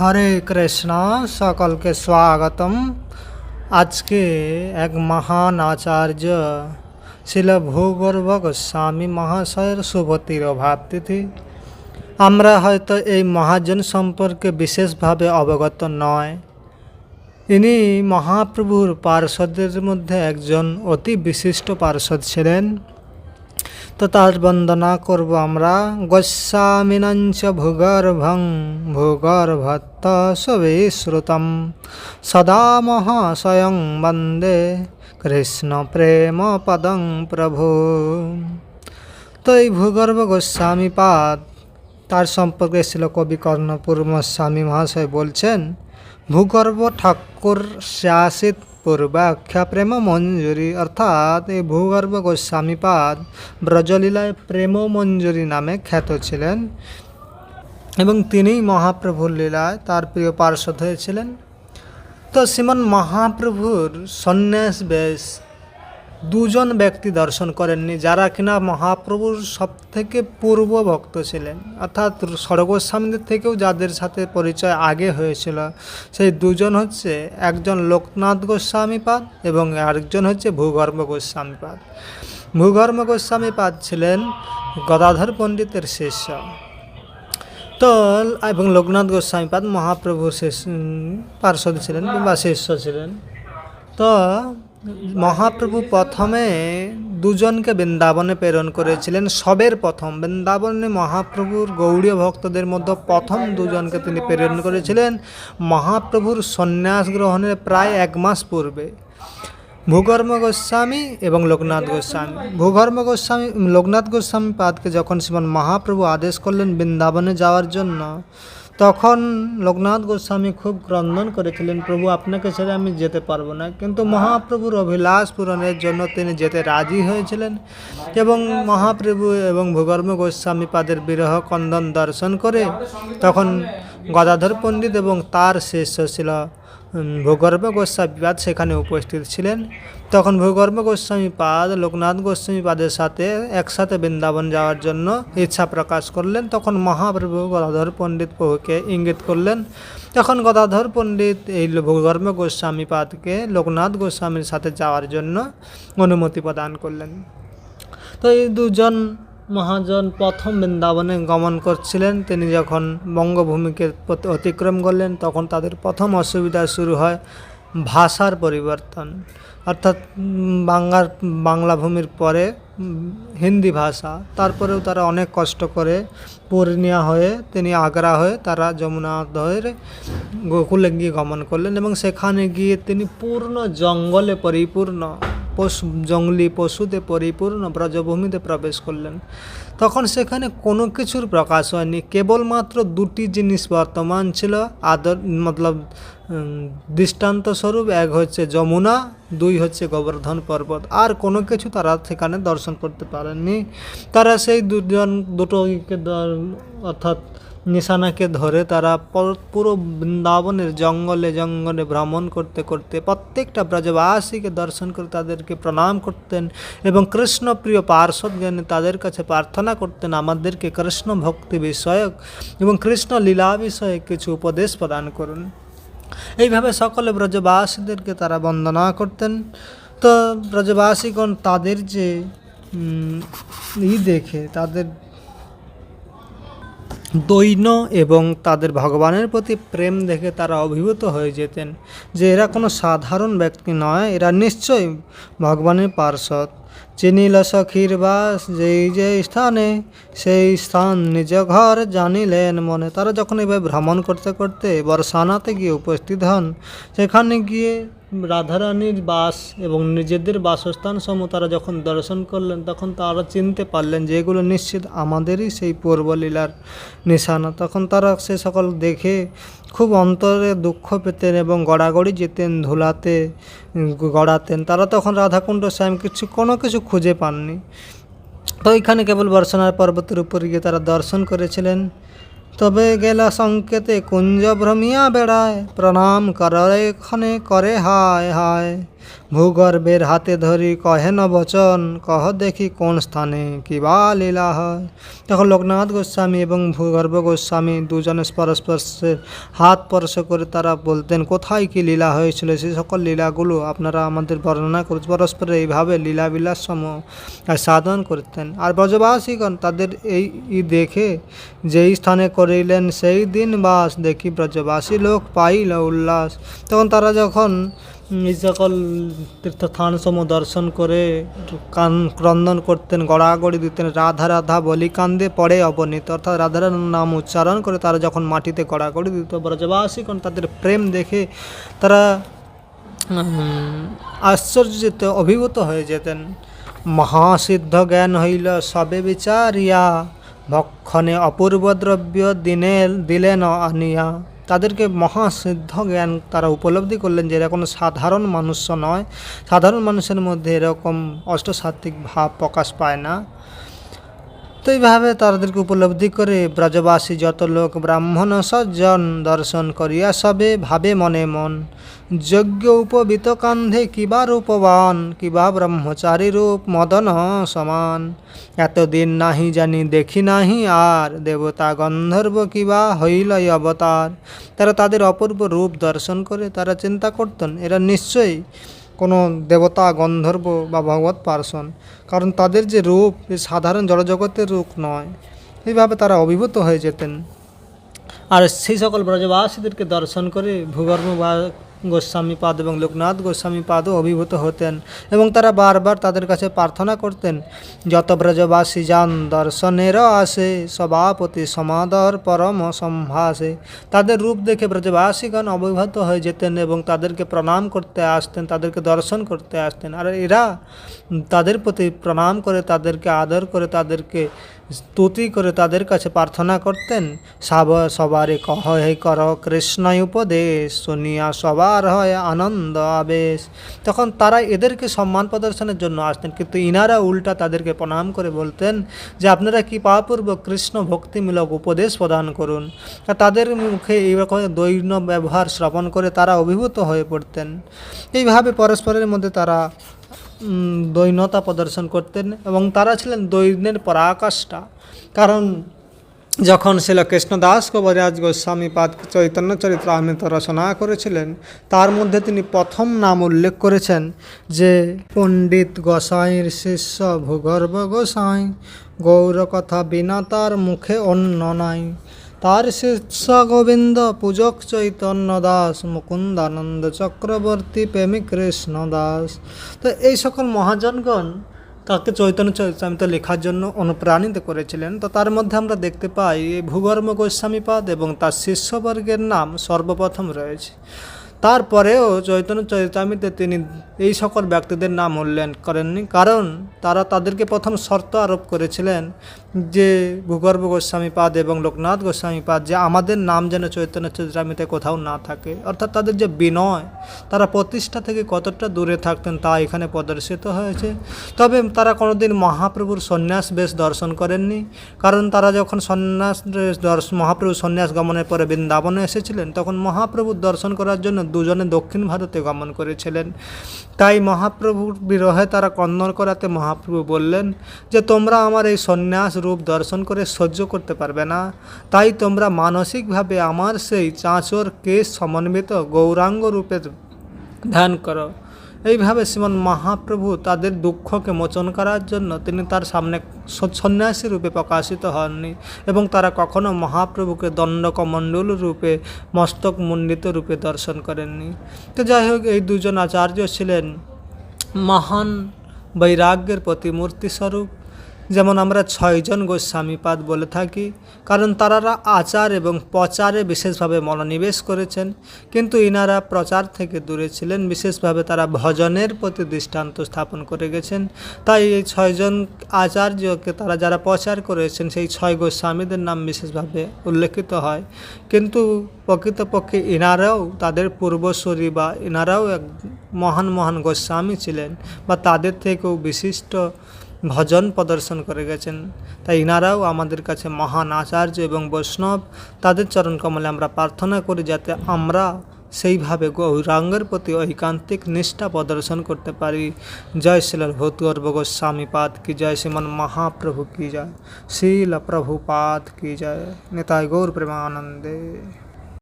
হরে কৃষ্ণ, সকলকে স্বাগতম। আজকে এক মহান আচার্য শিল ভূগর্ভ গোস্বামী মহাশয়ের শুভতির ভাবতিথি আমরা হয়তো এই মহাজন সম্পর্কে বিশেষভাবে অবগত নয়। ইনি মহাপ্রভুর পার্ষদের মধ্যে একজন অতি বিশিষ্ট পার্ষদ ছিলেন। তার বন্দনা করব আমরা। গোস্বামিনঞ্চ ভূগর্ভং, ভূগর্ভত্ত সুবিশ্রুতম। সদা মহাশয়ং বন্দে কৃষ্ণ প্রেম পদং প্রভু। তো এই ভূগর্ভ গোস্বামী পাদ, তার সম্পর্কে ছিল কবি কর্ণপুর স্বামী মহাশয় বলছেন, ভূগর্ভ ঠাকুর শাসিত পূর্বাখ্যা প্রেম মঞ্জুরি অর্থাৎ এই ভূগর্ভ গোস্বামীপাদ ব্রজলীলায় প্রেম মঞ্জুরি নামে খ্যাত ছিলেন এবং তিনিই মহাপ্রভুর লীলায় তার প্রিয় পার্শ্বদ হয়েছিলেন। তো শ্রীমন মহাপ্রভুর সন্ন্যাস বেশ দুজন ব্যক্তি দর্শন করেননি, যারা কিনা মহাপ্রভুর সব থেকে পূর্ব ভক্ত ছিলেন। অর্থাৎ স্বর্গস্বামীদের থেকেও যাদের সাথে পরিচয় আগে হয়েছিল, সেই দুজন হচ্ছে একজন লোকনাথ গোস্বামীপাদ এবং আরেকজন হচ্ছে ভূগর্ভ গোস্বামীপাদ। ভূগর্ভ গোস্বামীপাদ ছিলেন গদাধর পণ্ডিতের শিষ্য। তো এবং লোকনাথ গোস্বামীপাদ মহাপ্রভুর শেষ পার্শ্বদ ছিলেন কিংবা শিষ্য ছিলেন। তো মহাপ্রভু প্রথমে দুজনকে বৃন্দাবনে প্রেরণ করেছিলেন। সবের প্রথম। বৃন্দাবনে মহাপ্রভুর গৌড়ীয় ভক্তদের মধ্যে প্রথম দুজনকে তিনি প্রেরণ করেছিলেন। মহাপ্রভুর সন্ন্যাস গ্রহণের প্রায় এক মাস পূর্বে। ভূগর্ভ গোস্বামী এবং লোকনাথ গোস্বামী। ভূগর্ভ গোস্বামী, লোকনাথ গোস্বামী পাদকে যখন শ্রীমান মহাপ্রভু আদেশ করলেন বৃন্দাবনে যাওয়ার জন্য তখন লোকনাথ গোস্বামী খুব ক্রন্দন করেছিলেন, প্রভু, আপনাকে ছেড়ে আমি যেতে পারব না। কিন্তু মহাপ্রভুর অভিলাষ পূরণের জন্য তিনি যেতে রাজি হয়েছিলেন এবং মহাপ্রভু এবং ভূগর্ভ গোস্বামী পাদের বিরহ কন্দন দর্শন করে তখন গদাধর পণ্ডিত এবং তার শিষ্য ছিল ভূগর্ভ গোস্বামী পাদ সেখানে উপস্থিত ছিলেন। তখন ভূগর্ভ গোস্বামী পাদ লোকনাথ গোস্বামী পাদের সাথে একসাথে বৃন্দাবন যাওয়ার জন্য ইচ্ছা প্রকাশ করলেন। তখন মহাপ্রভু গদাধর পণ্ডিত প্রভুকে ইঙ্গিত করলেন। তখন গদাধর পণ্ডিত এই ভূগর্ভ গোস্বামী পাদকে লোকনাথ গোস্বামীর সাথে যাওয়ার জন্য অনুমতি প্রদান করলেন। তো এই দুজন মহাজন প্রথম বৃন্দাবনে গমন করছিলেন। তিনি যখন বঙ্গভূমিকে অতিক্রম করলেন, তখন তাদের প্রথম অসুবিধা শুরু হয় ভাষার পরিবর্তন। অর্থাৎ বাংলার, বাংলা ভূমির পরে হিন্দি ভাষা। তারপরেও তারা অনেক কষ্ট করে পূর্ণিয়া হয়ে, তিনি আগ্রা হয়ে, তারা যমুনা ধরে গোকুলে গিয়ে গমন করলেন এবং সেখানে গিয়ে তিনি পূর্ণ জঙ্গলে পরিপূর্ণ। পশু, জঙ্গলি পশুতে পরিপূর্ণ ব্রজভূমিতে প্রবেশ করলেন। তখন সেখানে কোনো কিছুর প্রকাশ হয়নি, কেবলমাত্র দুটি জিনিস বর্তমান ছিল, আদর, মতলব দৃষ্টান্ত স্বরূপ, এক হচ্ছে যমুনা, দুই হচ্ছে গোবর্ধন পর্বত। আর কোনো কিছু তারা সেখানে দর্শন করতে পারেননি। তারা সেই দুজন, দুটোকে অর্থাৎ নিশানাকে ধরে তারা পুরো বৃন্দাবনের জঙ্গলে জঙ্গলে ভ্রমণ করতে করতে প্রত্যেকটা ব্রজবাসীকে দর্শন করে তাদেরকে প্রণাম করতেন এবং কৃষ্ণপ্রিয় পার্শ্বদ জ্ঞানে তাদের কাছে প্রার্থনা করতেন, আমাদেরকে কৃষ্ণ ভক্তি বিষয়ক এবং কৃষ্ণ লীলা বিষয়ে কিছু উপদেশ প্রদান করুন। এইভাবে সকলে ব্রজবাসীদেরকে তারা বন্দনা করতেন। তো ব্রজবাসীগণ তাদের যে ই দেখে, তাদের দৈন্য এবং তাদের ভগবানের প্রতি প্রেম দেখে তারা অভিভূত হয়ে যেতেন যে এরা কোনো সাধারণ ব্যক্তি নয়, এরা নিশ্চয়ই ভগবানের পার্শ্বদ। চিনিল সখীর বাস যেই যে স্থানে, সেই স্থান নিজ ঘর জানিলেন মনে। তারা যখন এভাবে ভ্রমণ করতে করতে বর্ষানাতে গিয়ে উপস্থিত হন, সেখানে গিয়ে রাধারানীর বাস এবং নিজেদের বাসস্থান সমূহ তারা যখন দর্শন করলেন, তখন তারা চিনতে পারলেন যে এগুলো নিশ্চিত আমাদেরই সেই পূর্বলীলার নিশানা। তখন তারা সে সকল দেখে খুব অন্তরে দুঃখ পেতেন এবং গড়াগড়ি যেতেন, ধুলাতে গড়াতেন। তারা তখন রাধাকুণ্ড শ্যাম কিছু, কোনো কিছু খুঁজে পাননি। তো এখানে কেবল বর্ষনার পর্বতের উপর গিয়ে তারা দর্শন করেছিলেন। তবে গেলা সংকেতে কুঞ্জ ভ্রমিয়া বেড়ায় প্রণাম করে ক্ষণে করে হায় হায়। ভূগর্ভের হাতে ধরি কহেন বচন, কহ দেখি কোন স্থানে কি বা লীলা হয়। তখন লোকনাথ গোস্বামী এবং ভূগর্ভ গোস্বামী দুজনে পরস্পরের হাত স্পর্শ করে তারা বলতেন, কোথায় কি লীলা হয়েছিল? সেই সকল লীলাগুলো আপনারা আমাদের বর্ণনা করছেন পরস্পর এইভাবে লীলাবিলাস সমূহ সাধন করতেন। আর ব্রজবাসীগণ তাদের এই দেখে যেই স্থানে করিলেন সেই দিন বাস দেখি ব্রজবাসী লোক পাইল উল্লাস। তখন তারা যখন এই সকল তীর্থস্থান সমূহ দর্শন করে কান ক্রন্দন করতেন গড়াগড়ি দিতেন। রাধা রাধা বলি কান্দে পড়ে অবনীত। অর্থাৎ রাধার নাম উচ্চারণ করে তারা যখন মাটিতে গড়াগড়ি দিত ব্রজবাসীগণ তাদের প্রেম দেখে তারা উম, আশ্চর্যজিত অভিভূত হয়ে যেতেন। মহাসিদ্ধ জ্ঞান হইল সবে বিচারিয়া ভক্ষণে অপূর্ব দ্রব্য দিনে দিলেন আনিয়া তাদেরকে মহাসিদ্ধ জ্ঞান তারা উপলব্ধি করলেন যে এরা কোনো সাধারণ মানুষ নয়। সাধারণ মানুষের মধ্যে এরকম অষ্টসাত্ত্বিক ভাব প্রকাশ পায় না। তো এইভাবে তাদেরকে উপলব্ধি করে ব্রজবাসী যত লোক ব্রাহ্মণ সজ্জন দর্শন করিয়া সবে ভাবে মনে মন। যজ্ঞ উপবিত কান্ধে কিবা রূপবান কিবা ব্রহ্মচারী রূপ মদন সমান। এতদিন নাহি জানি, দেখি নাহি আর, দেবতা গন্ধর্ব কিবা হইল অবতার। তারা তাদের অপূর্ব রূপ দর্শন করে তারা চিন্তা করতেন, এরা নিশ্চয়ই কোনো দেবতা, গন্ধর্ব বা ভগবত পার্সন। কারণ তাদের যে রূপ সাধারণ জড়জগতের রূপ নয়। এইভাবে তারা অভিভূত হয়ে যেতেন। আর সেই সকল ব্রজবাসীদেরকে দর্শন করে ভূগর্ভ বা গোস্বামী পাদ এবং লোকনাথ গোস্বামী পাদও অভিভূত হতেন এবং তারা বারবার তাদের কাছে প্রার্থনা করতেন, যত ব্রজবাসী যান দর্শনের আসে সভাপতি সমাদর পরম সম্ভাসে তাদের রূপ দেখে ব্রজবাসীগণ অভিভূত হয়ে যেতেন এবং তাদেরকে প্রণাম করতে আসতেন, তাদেরকে দর্শন করতে আসতেন। আর এরা তাদের প্রতি প্রণাম করে, তাদেরকে আদর করে, তাদেরকে স্তুতি করে তাদের কাছে প্রার্থনা করতেন, সাব, সবারে কহ, হে কর কৃষ্ণ উপদেশ, শুনিয়া সবার হয় আনন্দ আবেশ। তখন তারা এদেরকে সম্মান প্রদর্শনের জন্য আসতেন, কিন্তু ইনারা উল্টা তাদেরকে প্রণাম করে বলতেন যে, আপনারা কি পাপূর্বক কৃষ্ণ ভক্তিমূলক উপদেশ প্রদান করুন? তাদের মুখে এইরকম দৈন্য ব্যবহার শ্রবণ করে তারা অভিভূত হয়ে পড়তেন। এইভাবে পরস্পরের মধ্যে তারা দৈন্যতা প্রদর্শন করতেন এবং তারা ছিলেন দৈন্যের পরাকাষ্ঠা। কারণ যখন শিল কৃষ্ণদাস কবিরাজ গোস্বামী পাদ চৈতন্য চরিত্রামৃত রচনা করেছিলেন, তার মধ্যে তিনি প্রথম নাম উল্লেখ করেছেন যে পণ্ডিত গোসাইয়ের শিষ্য ভূগর্ভ গোসাই গৌর কথা বিনা তার মুখে অন্য নাই। তার শিষ্য গোবিন্দ পূজক চৈতন্য দাস, মুকুন্দানন্দ চক্রবর্তী, প্রেমী কৃষ্ণ দাস। তো এই সকল মহাজনগণ তাকে চৈতন্য চরিতামিত লেখার জন্য অনুপ্রাণিত করেছিলেন। তো তার মধ্যে আমরা দেখতে পাই ভূগর্ম গোস্বামীপাদ এবং তার শিষ্যবর্গের নাম সর্বপ্রথম রয়েছে। তারপরেও চৈতন্য চরিতামিতে তিনি এই সকল ব্যক্তিদের নাম উল্লেখ করেননি। কারণ তারা তাদেরকে প্রথম শর্ত আরোপ করেছিলেন যে ভূগর্ভ গোস্বামীপাদ এবং লোকনাথ গোস্বামীপাদ যে আমাদের নাম যেন চৈতন্য চরিতামিতে কোথাও না থাকে। অর্থাৎ তাদের যে বিনয়, তারা প্রতিষ্ঠা থেকে কতটা দূরে থাকতেন তা এখানে প্রদর্শিত হয়েছে। তবে তারা কোনোদিন মহাপ্রভুর সন্ন্যাস বেশ দর্শন করেননি। কারণ তারা যখন সন্ন্যাস মহাপ্রভু সন্ন্যাস গমনের পরে বৃন্দাবনে এসেছিলেন, তখন মহাপ্রভুর দর্শন করার জন্য দুজনে দক্ষিণ ভারতে গমন করেছিলেন। তাই মহাপ্রভুর বিরহে তারা কন্দন করাতে মহাপ্রভু বললেন যে, তোমরা আমার এই সন্ন্যাস রূপ দর্শন করে সহ্য করতে পারবে না। তাই তোমরা মানসিকভাবে আমার সেই চাঁচর কেশ সমন্বিত গৌরাঙ্গ রূপে ধ্যান করো। এইভাবে শ্রীমন মহাপ্রভু তাদের দুঃখকে মোচন করার জন্য তিনি তার সামনে সন্ন্যাসী রূপে প্রকাশিত হননি এবং তারা কখনো মহাপ্রভুকে দণ্ডকমণ্ডল রূপে, মস্তক মণ্ডিত রূপে দর্শন করেননি। তো যাই হোক, এই দুজন আচার্য ছিলেন মহান বৈরাগ্যের প্রতিমূর্তি স্বরূপ যেমন আমরা ছয়জন গোস্বামীপাদ বলে থাকি, কারণ তারারা আচার এবং প্রচারে বিশেষভাবে মনোনিবেশ করেছেন। কিন্তু ইনারা প্রচার থেকে দূরে ছিলেন, বিশেষভাবে তারা ভজনের প্রতি দৃষ্টান্ত স্থাপন করে গেছেন। তাই এই ছয়জন আচার্যকে তারা যারা প্রচার করেছেন, সেই ছয় গোস্বামীদের নাম বিশেষভাবে উল্লেখিত হয়। কিন্তু প্রকৃতপক্ষে ইনারাও তাদের পূর্বসূরি বা ইনারাও এক মহান মহান গোস্বামী ছিলেন বা তাদের থেকেও বিশিষ্ট ভজন প্রদর্শন করে গেছেন। তাই ইনারাও আমাদের কাছে মহান আচার্য এবং বৈষ্ণব, তাদের চরণ কমলে আমরা প্রার্থনা করি যাতে আমরা সেইভাবে গৌরাঙ্গের প্রতি ঐকান্তিক নিষ্ঠা প্রদর্শন করতে পারি। জয় শিল ভূতগর্ভ গোস্বামী পাদ কি জয়, শ্রীমন মহাপ্রভু কি জয় শিল প্রভুপাদ কি জয় নেতায় গৌর প্রেমানন্দে।